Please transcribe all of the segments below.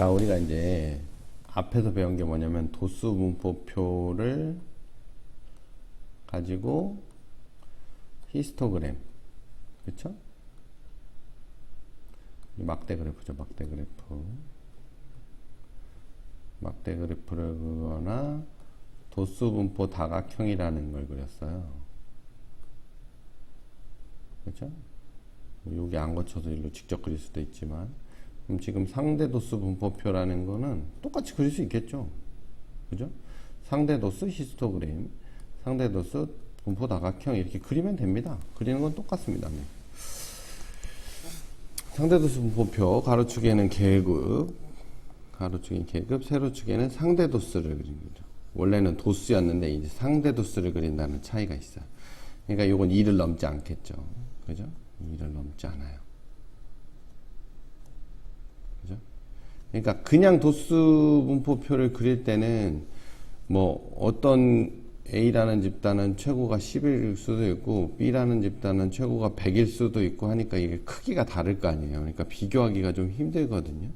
자, 우리가 이제 앞에서 배운 게 뭐냐면 도수 분포표를 가지고 히스토그램. 그쵸? 이 막대 그래프죠, 막대 그래프. 막대 그래프를 그거나 도수 분포 다각형이라는 걸 그렸어요. 그죠? 여기 안 거쳐서 일로 직접 그릴 수도 있지만 그럼 지금 상대 도수 분포표라는 거는 똑같이 그릴 수 있겠죠. 그죠? 상대 도수 히스토그램, 상대 도수 분포 다각형 이렇게 그리면 됩니다. 그리는 건 똑같습니다. 네. 상대 도수 분포표 가로축에는 계급, 가로축인 계급, 세로축에는 상대 도수를 그리는 거죠. 원래는 도수였는데 이제 상대 도수를 그린다는 차이가 있어요. 그러니까 이건 2를 넘지 않겠죠. 그죠? 2를 넘지 않아요. 그죠? 그러니까 그냥 도수 분포표를 그릴 때는 뭐 어떤 A라는 집단은 최고가 10일 수도 있고 B라는 집단은 최고가 100일 수도 있고 하니까 이게 크기가 다를 거 아니에요. 그러니까 비교하기가 좀 힘들거든요.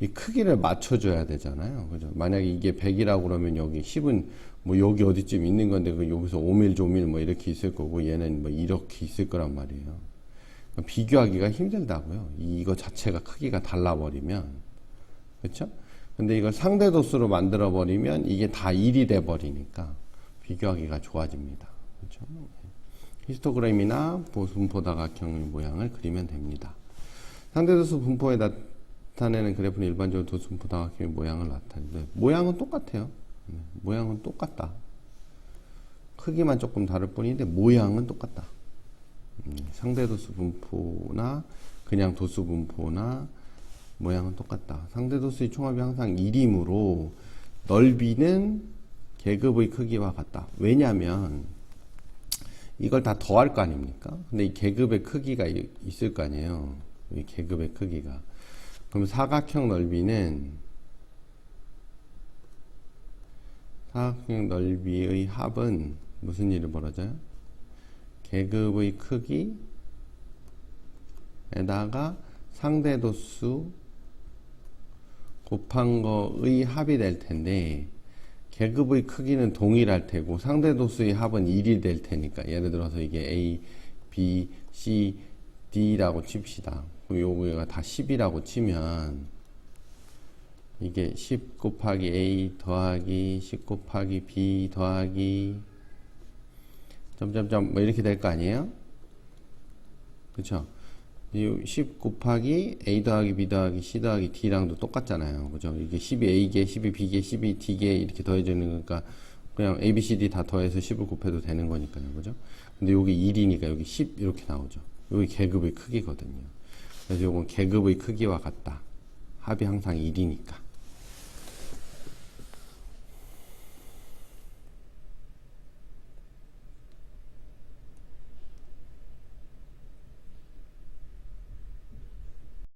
이 크기를 맞춰줘야 되잖아요. 그죠? 만약에 이게 100이라고 그러면 여기 10은 뭐 여기 어디쯤 있는 건데 그 여기서 5밀, 조밀 뭐 이렇게 있을 거고 얘는 뭐 이렇게 있을 거란 말이에요. 그러니까 비교하기가 힘들다고요. 이거 자체가 크기가 달라버리면. 그렇죠? 근데 이걸 상대 도수로 만들어 버리면 이게 다 1이 돼 버리니까 비교하기가 좋아집니다. 그렇죠? 히스토그램이나 분포 다각형의 모양을 그리면 됩니다. 상대 도수 분포에 나타내는 그래프는 일반적으로 도수 분포 다각형의 모양을 나타내는데 모양은 똑같아요. 네, 모양은 똑같다. 크기만 조금 다를 뿐인데 모양은 똑같다. 음, 상대 도수 분포나 그냥 도수 분포나 모양은 똑같다. 상대 도수의 총합이 항상 1이므로 넓이는 계급의 크기와 같다. 왜냐하면 이걸 다 더할 거 아닙니까? 근데 이 계급의 크기가 이- 있을 거 아니에요. 이 계급의 크기가. 그럼 사각형 넓이는 사각형 넓이의 합은 무슨 일이 벌어져요? 계급의 크기에다가 상대 도수 곱한 거의 합이 될 텐데 계급의 크기는 동일할 테고 상대 도수의 합은 1이 될 테니까 예를 들어서 이게 A, B, C, D라고 칩시다. 그리고 요거가 다 10이라고 치면 이게 10 곱하기 A 더하기 10 곱하기 B 더하기 점점점 뭐 이렇게 될 거 아니에요? 그쵸? 이10 곱하기 A 더하기 B 더하기 C 더하기 D랑도 똑같잖아요. 그죠? 이게 10이 A개, 10이 B개, 10이 D개 이렇게 더해지는 거니까 그냥 A, B, C, D 다 더해서 10을 곱해도 되는 거니까요. 그죠? 근데 여기 1이니까 여기 10 이렇게 나오죠. 여기 계급의 크기거든요. 그래서 이건 계급의 크기와 같다. 합이 항상 1이니까.